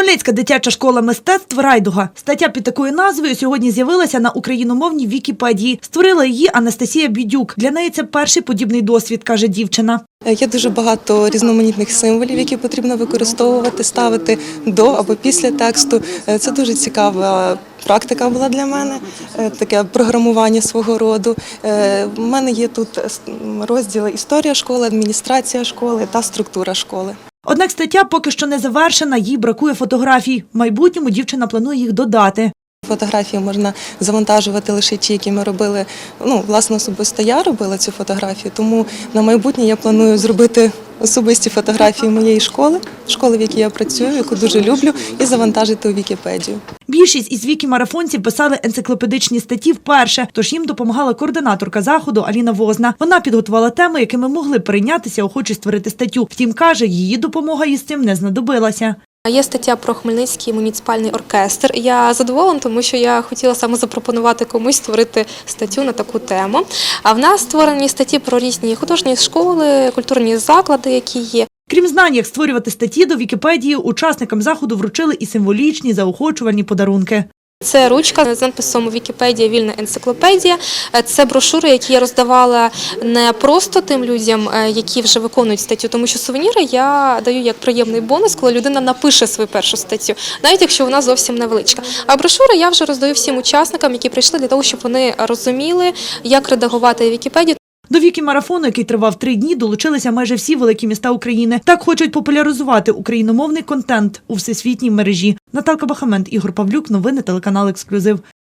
Хмельницька дитяча школа мистецтв Райдуга. Стаття під такою назвою сьогодні з'явилася на україномовній Вікіпедії. Створила її Анастасія Бідюк. Для неї це перший подібний досвід, каже дівчина. Е, Є дуже багато різноманітних символів, які потрібно використовувати, ставити до або після тексту. Е, Це дуже цікава практика була для мене, е, таке програмування свого роду. Е, У мене є тут е, розділи історія школи, адміністрація школи та структура школи. Однак стаття поки що не завершена, їй бракує фотографій. В майбутньому дівчина планує їх додати. Фотографії можна завантажувати лише ті, які ми робили. Ну, власне, особисто я робила цю фотографію, тому на майбутнє я планую зробити особисті фотографії моєї школи, школи, в якій я працюю, яку дуже люблю, і завантажити у Вікіпедію. Більшість із вікі-марафонців писали енциклопедичні статті вперше, тож їм допомагала координаторка заходу Аліна Возна. Вона підготувала теми, якими могли перейнятися охочі створити статтю. Втім, каже, її допомога із цим не знадобилася. Є стаття про Хмельницький муніципальний оркестр. Я задоволена, тому що я хотіла саме запропонувати комусь створити статтю на таку тему. А в нас створені статті про різні художні школи, культурні заклади, які є. Крім знань, як створювати статті до Вікіпедії, учасникам заходу вручили і символічні заохочувальні подарунки. Це ручка з надписом Вікіпедія вільна енциклопедія. Е, Це брошури, які я роздавала не просто тим людям, е, які вже виконують статтю, тому що сувеніри я даю як приємний бонус, коли людина напише свою першу статтю, навіть якщо вона зовсім невеличка. А брошури я вже роздаю всім учасникам, які прийшли для того, щоб вони розуміли, як редагувати Вікіпедію. До віки марафону, який тривав три дні, долучилися майже всі великі міста України. Так хочуть популяризувати україномовний контент у всесвітній мережі. Наталка Бахамент, Ігор Павлюк, новини телеканал Ексклюзив.